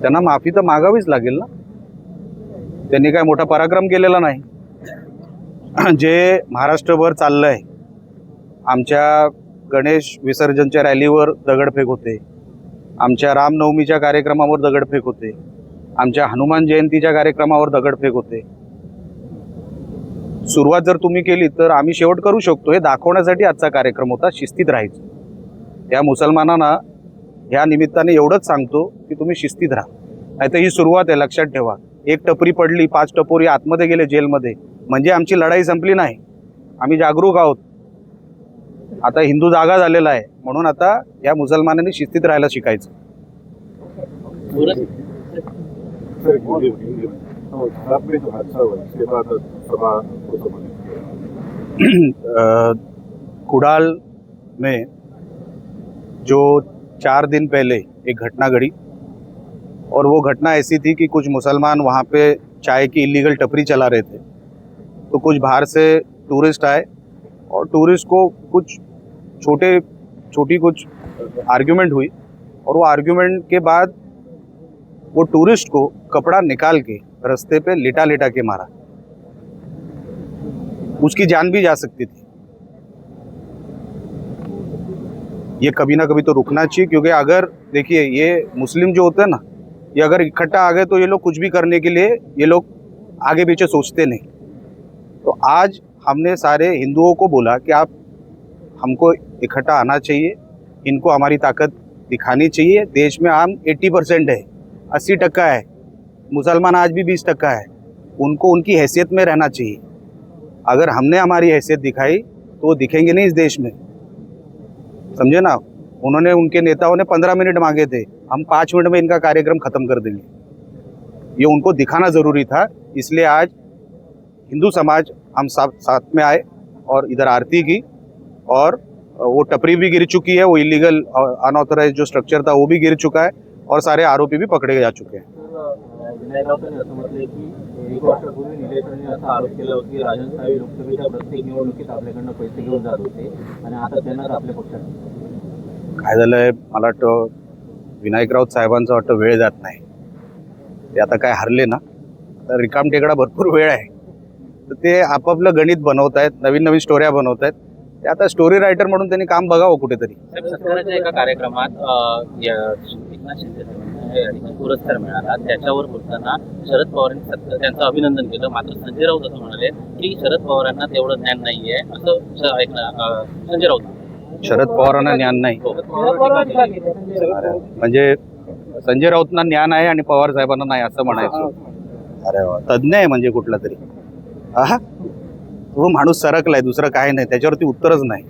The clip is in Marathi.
त्यांना माफी तर मागावीच लागेल ना? त्यांनी काय मोठा पराक्रम केलेला नाही. जे महाराष्ट्रभर चाललंय आमच्या गणेश विसर्जनच्या रॅलीवर दगडफेक होते. आमच्या रामनवमीच्या कार्यक्रमावर दगडफेक होते. आमच्या हनुमान जयंतीच्या कार्यक्रमावर दगडफेक होते. सुरुवात जर तुम्ही केली तर आम्ही शेवट करू शकतो. हे दाखवण्यासाठी आजचा कार्यक्रम होता शिस्तीत राहायचं. त्या मुसलमानांना ह्या निमित्ताने एवढंच सांगतो की तुम्ही शिस्तीत राहा. नाही तर ही सुरुवात आहे लक्षात ठेवा. एक टपरी पडली पाच टपोरी आतमध्ये गेले जेलमध्ये. म्हणजे आमची लढाई संपली नाही. आम्ही जागरूक आहोत. आता हिंदू जागा झालेला आहे. म्हणून आता या मुसलमानांनी शिस्तीत राहायला शिकायचं. कुडाल में जो चार दिन पहले एक घटना घड़ी और वो घटना ऐसी थी कि कुछ मुसलमान वहाँ पे चाय की इलीगल टपरी चला रहे थे। तो कुछ बाहर से टूरिस्ट आए और टूरिस्ट को कुछ छोटे, छोटी कुछ आर्ग्यूमेंट हुई और वो आर्ग्यूमेंट के बाद वो टूरिस्ट को कपड़ा निकाल के रास्ते पे लिटा लिटा के मारा। उसकी जान भी जा सकती थी। ये कभी ना कभी तो रुकना चाहिए, क्योंकि अगर, देखिए, ये मुस्लिम जो होते हैं ना, ये अगर इकट्ठा आ गए तो ये लोग कुछ भी करने के लिए, ये लोग आगे पीछे सोचते नहीं। तो आज हमने सारे हिंदुओं को बोला कि आप, हमको इकट्ठा आना चाहिए, इनको हमारी ताकत दिखानी चाहिए। देश में आम 80 परसेंट है 80 टक्का है, मुसलमान आज भी 20 टक्का है। उनको, उनकी हैसियत में रहना चाहिए। अगर हमने हमारी हैसियत दिखाई तो वो दिखेंगे नहीं इस देश में। समझे ना? उन्होंने, उनके नेताओं ने पंद्रह मिनट मांगे थे। हम पाँच मिनट में इनका कार्यक्रम खत्म कर देंगे। ये उनको दिखाना ज़रूरी था, इसलिए आज हिंदू समाज हम साथ साथ में आए और इधर आरती की और वो टपरी भी गिर चुकी है, वो इलीगल अनऑथराइज जो स्ट्रक्चर था, वो भी गिर चुका है और सारे आरोपी भी पकड़े जा चुके हैं। पैसे जात होते काय झालंय? मला वाटतं विनायकराव साहेबांचं वाटतं वेळ जात नाही. ते आता काय हरले ना तर रिकाम टेकडा भरपूर वेळ आहे. तर ते आपापलं गणित बनवत आहेत नवीन नवीन स्टोऱ्या बनवत आहेत. ते आता स्टोरी रायटर म्हणून त्यांनी काम बघावं कुठेतरी. एका कार्यक्रमात ठिकाणी पुरस्कार मिळाला. त्याच्यावर बोलताना शरद पवारांनी त्यांचं अभिनंदन केलं. मात्र संजय राऊत असं म्हणाले की शरद पवारांना तेवढं ज्ञान नाहीये. असं ऐकलं संजय राऊत. शरद पवारांना ज्ञान नाही. हो. म्हणजे संजय राऊतना ज्ञान आहे आणि पवार साहेबांना नाही असं म्हणायचं. अरे तज्ज्ञ आहे म्हणजे कुठला तरी. हा तो माणूस सरकलाय दुसरं काय नाही. त्याच्यावरती उत्तरच नाही.